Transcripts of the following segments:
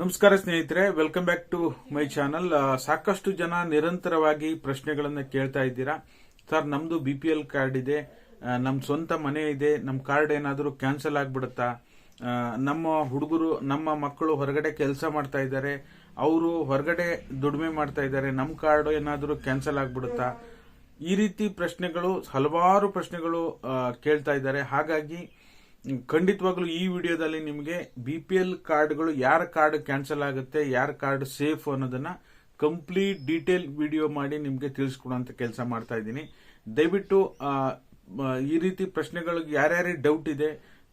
ನಮಸ್ಕಾರ ಸ್ನೇಹಿತರೆ welcome back to my channel ಸಾಕಷ್ಟು ಜನ ನಿರಂತರವಾಗಿ ಪ್ರಶ್ನೆಗಳನ್ನ ಕೇಳ್ತಾ ಇದ್ದೀರಾ? ಸರ್ ನಮ್ದು ಬಿ ಪಿ ಎಲ್ ಕಾರ್ಡ್ ಇದೆ. ನಮ್ಮ ನಮ್ ಸ್ವಂತ ಮನೆ ಇದೆ. ನಮ್ ಕಾರ್ಡ್ ಏನಾದರೂ ಕ್ಯಾನ್ಸಲ್ ಆಗ್ಬಿಡುತ್ತಾ? ನಮ್ಮ ಹುಡುಗರು, ನಮ್ಮ ಮಕ್ಕಳು ಹೊರಗಡೆ ಕೆಲಸ ಮಾಡ್ತಾ ಇದ್ದಾರೆ. ಅವರು ಹೊರಗಡೆ ದುಡಿಮೆ ಮಾಡ್ತಾ ಇದ್ದಾರೆ. ನಮ್ ಕಾರ್ಡ್ ಏನಾದರೂ ಕ್ಯಾನ್ಸಲ್ ಆಗ್ಬಿಡುತ್ತಾ? ಈ ರೀತಿ ಪ್ರಶ್ನೆಗಳು, ಹಲವಾರು ಪ್ರಶ್ನೆಗಳು ಕೇಳ್ತಾ ಇದ್ದಾರೆ. ಹಾಗಾಗಿ ಖಂಡಿತವಾಗ್ಲೂ ಈ ವಿಡಿಯೋದಲ್ಲಿ ನಿಮಗೆ ಬಿ ಪಿ ಎಲ್ ಕಾರ್ಡ್ಗಳು ಯಾರ ಕಾರ್ಡ್ ಕ್ಯಾನ್ಸಲ್ ಆಗುತ್ತೆ, ಯಾರ ಕಾರ್ಡ್ ಸೇಫ್ ಅನ್ನೋದನ್ನ ಕಂಪ್ಲೀಟ್ ಡೀಟೇಲ್ ವಿಡಿಯೋ ಮಾಡಿ ನಿಮಗೆ ತಿಳಿಸ್ಕೊಡುವಂತ ಕೆಲಸ ಮಾಡ್ತಾ ಇದ್ದೀನಿ. ದಯವಿಟ್ಟು ಈ ರೀತಿ ಪ್ರಶ್ನೆಗಳಿಗೆ ಯಾರ್ಯಾರಿಗೆ ಡೌಟ್ ಇದೆ,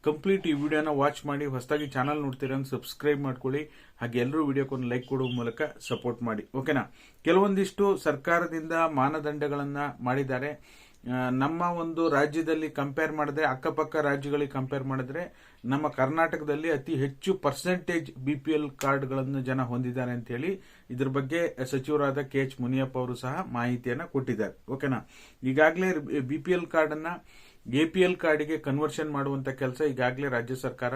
ಕಂಪ್ಲೀಟ್ ಈ ವಿಡಿಯೋನ ವಾಚ್ ಮಾಡಿ, ಹೊಸದಾಗಿ ಚಾನಲ್ ನೋಡ್ತೀರಾ ಸಬ್ಸ್ಕ್ರೈಬ್ ಮಾಡ್ಕೊಳ್ಳಿ. ಹಾಗೆ ಎಲ್ಲರೂ ವಿಡಿಯೋಕ್ಕೊಂದು ಲೈಕ್ ಕೊಡುವ ಮೂಲಕ ಸಪೋರ್ಟ್ ಮಾಡಿ. ಓಕೆನಾ ಕೆಲವೊಂದಿಷ್ಟು ಸರ್ಕಾರದಿಂದ ಮಾನದಂಡಗಳನ್ನು ಮಾಡಿದ್ದಾರೆ. ನಮ್ಮ ಒಂದು ರಾಜ್ಯದಲ್ಲಿ ಕಂಪೇರ್ ಮಾಡಿದ್ರೆ, ಅಕ್ಕಪಕ್ಕ ರಾಜ್ಯಗಳಿಗೆ ಕಂಪೇರ್ ಮಾಡಿದ್ರೆ, ನಮ್ಮ ಕರ್ನಾಟಕದಲ್ಲಿ ಅತಿ ಹೆಚ್ಚು ಪರ್ಸೆಂಟೇಜ್ ಬಿ ಪಿ ಎಲ್ ಕಾರ್ಡ್ಗಳನ್ನು ಜನ ಹೊಂದಿದ್ದಾರೆ ಅಂತ ಹೇಳಿ ಇದ್ರ ಬಗ್ಗೆ ಸಚಿವರಾದ ಕೆ ಎಚ್ ಮುನಿಯಪ್ಪ ಅವರು ಸಹ ಮಾಹಿತಿಯನ್ನು ಕೊಟ್ಟಿದ್ದಾರೆ. ಓಕೆನಾ ಈಗಾಗಲೇ ಬಿ ಪಿ ಎಲ್ ಕಾರ್ಡನ್ನು ಎ ಪಿ ಎಲ್ ಕಾರ್ಡ್ಗೆ ಕನ್ವರ್ಷನ್ ಮಾಡುವಂತ ಕೆಲಸ ಈಗಾಗಲೇ ರಾಜ್ಯ ಸರ್ಕಾರ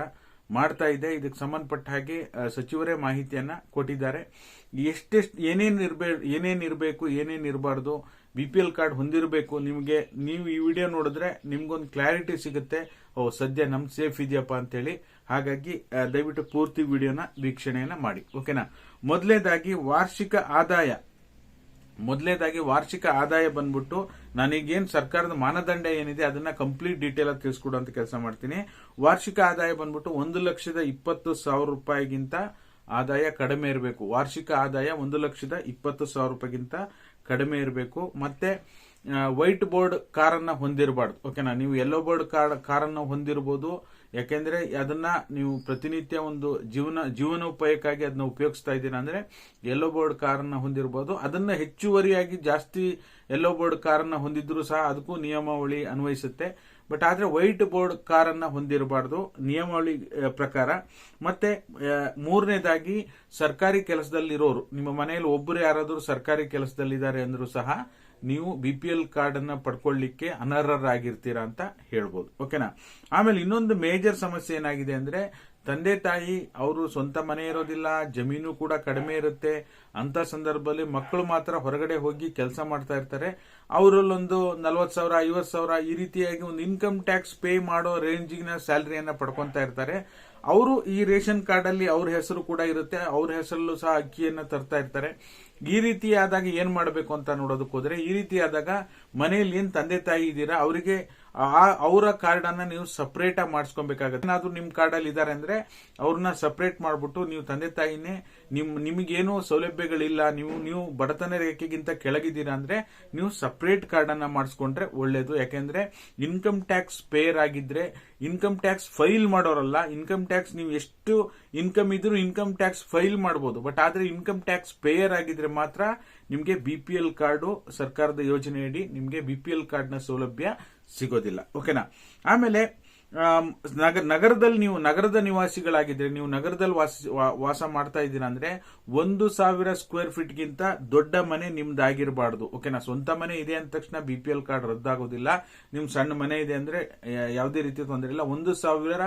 ಮಾಡ್ತಾ ಇದೆ. ಇದಕ್ಕೆ ಸಂಬಂಧಪಟ್ಟ ಹಾಗೆ ಸಚಿವರೇ ಮಾಹಿತಿಯನ್ನ ಕೊಟ್ಟಿದ್ದಾರೆ. ಎಷ್ಟೆಷ್ಟು ಏನೇನು ಇರಬೇ, ಏನೇನು ಇರಬೇಕು, ಏನೇನು ಇರಬಾರ್ದು ಬಿ ಪಿ ಎಲ್ ಕಾರ್ಡ್ ಹೊಂದಿರಬೇಕು. ನಿಮಗೆ, ನೀವು ಈ ವಿಡಿಯೋ ನೋಡಿದ್ರೆ ನಿಮ್ಗೊಂದು ಕ್ಲಾರಿಟಿ ಸಿಗುತ್ತೆ. ಓ, ಸದ್ಯ ನಮ್ ಸೇಫ್ ಇದೆಯಪ್ಪ ಅಂತೇಳಿ. ಹಾಗಾಗಿ ದಯವಿಟ್ಟು ಪೂರ್ತಿ ವಿಡಿಯೋನ ವೀಕ್ಷಣೆಯನ್ನ ಮಾಡಿ. ಓಕೆನಾ ಮೊದಲೇದಾಗಿ ವಾರ್ಷಿಕ ಆದಾಯ. ಮೊದಲೇದಾಗಿ ವಾರ್ಷಿಕ ಆದಾಯ ಬಂದ್ಬಿಟ್ಟು ನನಗೇನ್ ಸರ್ಕಾರದ ಮಾನದಂಡ ಏನಿದೆ ಅದನ್ನ ಕಂಪ್ಲೀಟ್ ಡೀಟೇಲ್ ಆಗಿ ತಿಳಿಸ್ಕೊಡುವಂತ ಕೆಲಸ ಮಾಡ್ತೀನಿ. ವಾರ್ಷಿಕ ಆದಾಯ ಬಂದ್ಬಿಟ್ಟು ಒಂದು ಲಕ್ಷದ ಇಪ್ಪತ್ತು ಸಾವಿರ ರೂಪಾಯಿಗಿಂತ ಆದಾಯ ಕಡಿಮೆ ಇರಬೇಕು. ವಾರ್ಷಿಕ ಆದಾಯ ಒಂದು ಲಕ್ಷದ ಇಪ್ಪತ್ತು ಸಾವಿರ ರೂಪಾಯಿಗಿಂತ ಕಡಿಮೆ ಇರಬೇಕು. ಮತ್ತೆ ವೈಟ್ ಬೋರ್ಡ್ ಕಾರನ್ನು ಹೊಂದಿರಬಾರ್ದು. ಓಕೆನಾ ನೀವು ಯೆಲ್ಲೋ ಬೋರ್ಡ್ ಕಾರ್ ಕಾರನ್ನು ಹೊಂದಿರಬಹುದು ಯಾಕೆಂದ್ರೆ ಅದನ್ನ ನೀವು ಪ್ರತಿನಿತ್ಯ ಒಂದು ಜೀವನ, ಜೀವನೋಪಾಯಕ್ಕಾಗಿ ಅದನ್ನ ಉಪಯೋಗಿಸ್ತಾ ಇದ್ದೀರಾ ಅಂದ್ರೆ ಯೆಲ್ಲೋ ಬೋರ್ಡ್ ಕಾರನ್ನ ಹೊಂದಿರಬಹುದು ಅದನ್ನ ಹೆಚ್ಚುವರಿಯಾಗಿ ಜಾಸ್ತಿ ಯೆಲ್ಲೋ ಬೋರ್ಡ್ ಕಾರನ್ನ ಹೊಂದಿದ್ರು ಸಹ ಅದಕ್ಕೂ ನಿಯಮಾವಳಿ ಅನ್ವಯಿಸುತ್ತೆ. ಬಟ್ ಆದರೆ ವೈಟ್ ಬೋರ್ಡ್ ಕಾರನ್ನು ಹೊಂದಿರಬಾರ್ದು. ನಿಯಮಾವಳಿ ಪ್ರಕಾರ. ಮತ್ತೆ ಮೂರನೇದಾಗಿ ಸರ್ಕಾರಿ ಕೆಲಸದಲ್ಲಿರೋರು, ನಿಮ್ಮ ಮನೆಯಲ್ಲಿ ಒಬ್ಬರು ಯಾರಾದರೂ ಸರ್ಕಾರಿ ಕೆಲಸದಲ್ಲಿದ್ದಾರೆ ಅಂದರೂ ಸಹ ನೀವು ಬಿ ಪಿ ಎಲ್ ಕಾರ್ಡನ್ನು ಪಡ್ಕೊಳ್ಳಿಕ್ಕೆ ಅನರ್ಹರಾಗಿರ್ತೀರಾ ಅಂತ ಹೇಳ್ಬೋದು. ಓಕೆನಾ ಆಮೇಲೆ ಇನ್ನೊಂದು ಮೇಜರ್ ಸಮಸ್ಯೆ ಏನಾಗಿದೆ ಅಂದ್ರೆ ತಂದೆ ತಾಯಿ, ಅವರು ಸ್ವಂತ ಮನೆ ಇರೋದಿಲ್ಲ, ಜಮೀನು ಕೂಡ ಕಡಿಮೆ ಇರುತ್ತೆ. ಅಂತ ಸಂದರ್ಭದಲ್ಲಿ ಮಕ್ಕಳು ಮಾತ್ರ ಹೊರಗಡೆ ಹೋಗಿ ಕೆಲಸ ಮಾಡ್ತಾ ಇರ್ತಾರೆ. ಅವರಲ್ಲೊಂದು ನಲ್ವತ್ ಸಾವಿರ, ಐವತ್ತು ಸಾವಿರ ಈ ರೀತಿಯಾಗಿ ಒಂದು ಇನ್ಕಮ್ ಟ್ಯಾಕ್ಸ್ ಪೇ ಮಾಡೋ ರೇಂಜಿನ ಸ್ಯಾಲರಿಯನ್ನ ಪಡ್ಕೊತಾ ಇರ್ತಾರೆ. ಅವರು ಈ ರೇಷನ್ ಕಾರ್ಡ್ ಅಲ್ಲಿ ಅವ್ರ ಹೆಸರು ಕೂಡ ಇರುತ್ತೆ, ಅವ್ರ ಹೆಸರಲ್ಲೂ ಸಹ ಅಕ್ಕಿಯನ್ನು ತರ್ತಾ ಇರ್ತಾರೆ. ಈ ರೀತಿ ಆದಾಗ ಏನ್ ಮಾಡಬೇಕು ಅಂತ ನೋಡೋದಕ್ಕೆ ಹೋದ್ರೆ, ಈ ರೀತಿ ಆದಾಗ ಮನೆಯಲ್ಲಿ ಏನ್ ತಂದೆ ತಾಯಿ ಇದ್ದೀರಾ, ಅವರಿಗೆ ಅವರ ಕಾರ್ಡ್ ಅನ್ನ ನೀವು ಸಪ್ರೇಟ್ ಆಗಿ ಮಾಡಿಸ್ಕೊಬೇಕಾಗತ್ತೆ. ಏನಾದ್ರೂ ನಿಮ್ ಕಾರ್ಡ್ ಅಲ್ಲಿ ಇದಾರೆ ಅಂದ್ರೆ ಅವ್ರನ್ನ ಸಪ್ರೇಟ್ ಮಾಡ್ಬಿಟ್ಟು ನೀವು ತಂದೆ ತಾಯಿನೇ, ನಿಮ್, ನಿಮಗೇನು ಸೌಲಭ್ಯಗಳಿಲ್ಲ, ನೀವು ನೀವು ಬಡತನ ರೇಖೆಗಿಂತ ಕೆಳಗಿದ್ದೀರಾ ಅಂದ್ರೆ ನೀವು ಸಪ್ರೇಟ್ ಕಾರ್ಡ್ ಅನ್ನ ಮಾಡಿಸ್ಕೊಂಡ್ರೆ ಒಳ್ಳೇದು. ಯಾಕೆಂದ್ರೆ ಇನ್ಕಮ್ ಟ್ಯಾಕ್ಸ್ ಪೇಯರ್ ಆಗಿದ್ರೆ ಇನ್ಕಮ್ ಟ್ಯಾಕ್ಸ್ ಫೈಲ್ ಮಾಡೋರಲ್ಲ ಇನ್ಕಮ್ ಟ್ಯಾಕ್ಸ್ ನೀವು ಎಷ್ಟು ಇನ್ಕಮ್ ಇದ್ರೂ ಇನ್ಕಮ್ ಟ್ಯಾಕ್ಸ್ ಫೈಲ್ ಮಾಡಬಹುದು ಬಟ್ ಆದ್ರೆ ಇನ್ಕಮ್ ಟ್ಯಾಕ್ಸ್ ಪೇಯರ್ ಆಗಿದ್ರೆ ಮಾತ್ರ ನಿಮಗೆ ಬಿ ಪಿ ಎಲ್ ಕಾರ್ಡು ಸರ್ಕಾರದ ಯೋಜನೆಯಡಿ ನಿಮಗೆ ಬಿ ಪಿ ಎಲ್ ಕಾರ್ಡ್ನ ಸೌಲಭ್ಯ ಸಿಗೋದಿಲ್ಲ. ಓಕೆನಾ ಆಮೇಲೆ ನಗರ ನಗರದಲ್ಲಿ ನೀವು, ನಗರದ ನಿವಾಸಿಗಳಾಗಿದ್ರೆ ನೀವು ನಗರದಲ್ಲಿ ವಾಸ ವಾಸ ಮಾಡ್ತಾ ಇದ್ದೀರಾ ಅಂದ್ರೆ ಒಂದು ಸಾವಿರ ಸ್ಕ್ವೇರ್ ಫೀಟ್ಗಿಂತ ದೊಡ್ಡ ಮನೆ ನಿಮ್ದಾಗಿರಬಾರ್ದು. ಓಕೆನಾ ಸ್ವಂತ ಮನೆ ಇದೆ ಅಂದ ತಕ್ಷಣ ಬಿ ಪಿ ಎಲ್ ಕಾರ್ಡ್ ರದ್ದಾಗೋದಿಲ್ಲ. ನಿಮ್ ಸಣ್ಣ ಮನೆ ಇದೆ ಅಂದ್ರೆ ಯಾವುದೇ ರೀತಿ ತೊಂದರೆ ಇಲ್ಲ. ಒಂದು ಸಾವಿರ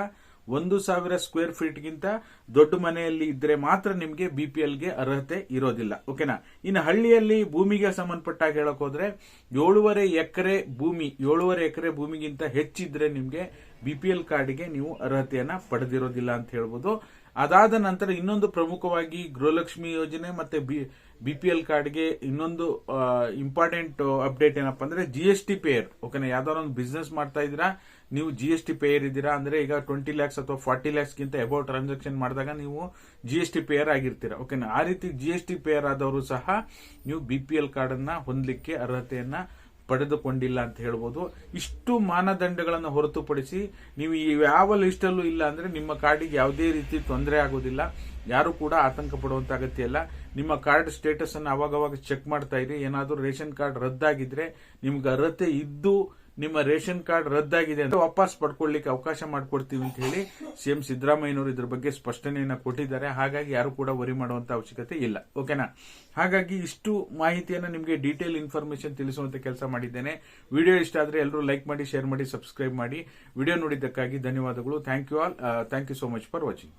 ಒಂದು ಸಾವಿರ ಸ್ಕ್ವೇರ್ ಫೀಟ್ಗಿಂತ ದೊಡ್ಡ ಮನೆಯಲ್ಲಿ ಇದ್ರೆ ಮಾತ್ರ ನಿಮಗೆ ಬಿ ಪಿ ಎಲ್ಗೆ ಅರ್ಹತೆ ಇರೋದಿಲ್ಲ. ಓಕೆನಾ ಇನ್ನು ಹಳ್ಳಿಯಲ್ಲಿ ಭೂಮಿಗೆ ಸಂಬಂಧಪಟ್ಟಾಗ ಹೇಳಕ್ ಹೋದ್ರೆ ಏಳುವರೆ ಎಕರೆ ಭೂಮಿ, ಏಳುವರೆ ಎಕರೆ ಭೂಮಿಗಿಂತ ಹೆಚ್ಚಿದ್ರೆ ನಿಮಗೆ ಬಿ ಪಿ ಎಲ್ ಕಾರ್ಡ್ಗೆ ನೀವು ಅರ್ಹತೆಯನ್ನ ಪಡೆದಿರೋದಿಲ್ಲ ಅಂತ ಹೇಳ್ಬೋದು. ಅದಾದ ನಂತರ ಇನ್ನೊಂದು ಪ್ರಮುಖವಾಗಿ ಗೃಹಲಕ್ಷ್ಮಿ ಯೋಜನೆ ಮತ್ತೆ ಬಿ ಪಿ ಎಲ್ ಕಾರ್ಡ್ಗೆ ಇನ್ನೊಂದು ಇಂಪಾರ್ಟೆಂಟ್ ಅಪ್ಡೇಟ್ ಏನಪ್ಪಾ ಅಂದ್ರೆ ಜಿ ಎಸ್ ಟಿ ಪೇಯರ್ ಓಕೆನಾ ಯಾವ್ದಾದ್ರು ಒಂದು ಬಿಸ್ನೆಸ್ ಮಾಡ್ತಾ ಇದ್ದೀರಾ ನೀವು ಜಿ ಎಸ್ ಟಿ ಪೇಯರ್ ಇದ್ದೀರಾ ಅಂದ್ರೆ ಈಗ ಟ್ವೆಂಟಿ ಲ್ಯಾಕ್ಸ್ ಅಥವಾ ಫಾರ್ಟಿ ಲ್ಯಾಕ್ಸ್ಗಿಂತ ಅಬೌವ್ ಟ್ರಾನ್ಸಾಕ್ಷನ್ ಮಾಡಿದಾಗ ನೀವು ಜಿ ಎಸ್ ಟಿ ಪೇಯರ್ ಆಗಿರ್ತೀರಾ ಓಕೆನಾ ಆ ರೀತಿ ಜಿ ಎಸ್ ಟಿ ಪೇಯರ್ ಆದವರು ಸಹ ನೀವು ಬಿ ಪಿ ಎಲ್ ಕಾರ್ಡ್ ಅನ್ನ ಹೊಂದಲಿಕ್ಕೆ ಅರ್ಹತೆಯನ್ನ ಪಡೆದುಕೊಂಡಿಲ್ಲ ಅಂತ ಹೇಳ್ಬೋದು. ಇಷ್ಟು ಮಾನದಂಡಗಳನ್ನು ಹೊರತುಪಡಿಸಿ ನೀವು ಯಾವ ಲಿಸ್ಟಲ್ಲೂ ಇಲ್ಲ ಅಂದ್ರೆ ನಿಮ್ಮ ಕಾರ್ಡಿಗೆ ಯಾವುದೇ ರೀತಿ ತೊಂದರೆ ಆಗೋದಿಲ್ಲ. ಯಾರು ಕೂಡ ಆತಂಕ ಪಡುವಂತ ಅಗತ್ಯ ಇಲ್ಲ. ನಿಮ್ಮ ಕಾರ್ಡ್ ಸ್ಟೇಟಸ್ ಅನ್ನು ಅವಾಗವಾಗ ಚೆಕ್ ಮಾಡ್ತಾ ಇರಿ. ಏನಾದರೂ ರೇಷನ್ ಕಾರ್ಡ್ ರದ್ದಾಗಿದ್ರೆ ನಿಮ್ಗೆ ಅರ್ಹತೆ ಇದ್ದು ನಿಮ್ಮ ರೇಷನ್ ಕಾರ್ಡ್ ರದ್ದಾಗಿದೆ ಅಂತ ವಾಪಸ್ ಪಡ್ಕೊಳ್ಳಿಕ್ಕೆ ಅವಕಾಶ ಮಾಡಿಕೊಡ್ತೀವಿ ಅಂತ ಹೇಳಿ ಸಿಎಂ ಸಿದ್ದರಾಮಯ್ಯನವರು ಇದ್ರ ಬಗ್ಗೆ ಸ್ಪಷ್ಟನೆಯನ್ನು ಕೊಟ್ಟಿದ್ದಾರೆ. ಹಾಗಾಗಿ ಯಾರು ಕೂಡ ವರಿ ಮಾಡುವಂತ ಅವಶ್ಯಕತೆ ಇಲ್ಲ. ಓಕೆನಾ ಹಾಗಾಗಿ ಇಷ್ಟು ಮಾಹಿತಿಯನ್ನು ನಿಮಗೆ ಡೀಟೇಲ್ ಇನ್ಫಾರ್ಮೇಶನ್ ತಿಳಿಸುವಂತ ಕೆಲಸ ಮಾಡಿದ್ದೇನೆ. ವಿಡಿಯೋ ಇಷ್ಟ ಆದರೆ ಎಲ್ಲರೂ ಲೈಕ್ ಮಾಡಿ ಶೇರ್ ಮಾಡಿ ಸಬ್ಸ್ಕ್ರೈಬ್ ಮಾಡಿ. ವಿಡಿಯೋ ನೋಡಿದ್ದಕ್ಕಾಗಿ ಧನ್ಯವಾದಗಳು. Thank you all thank you so much for watching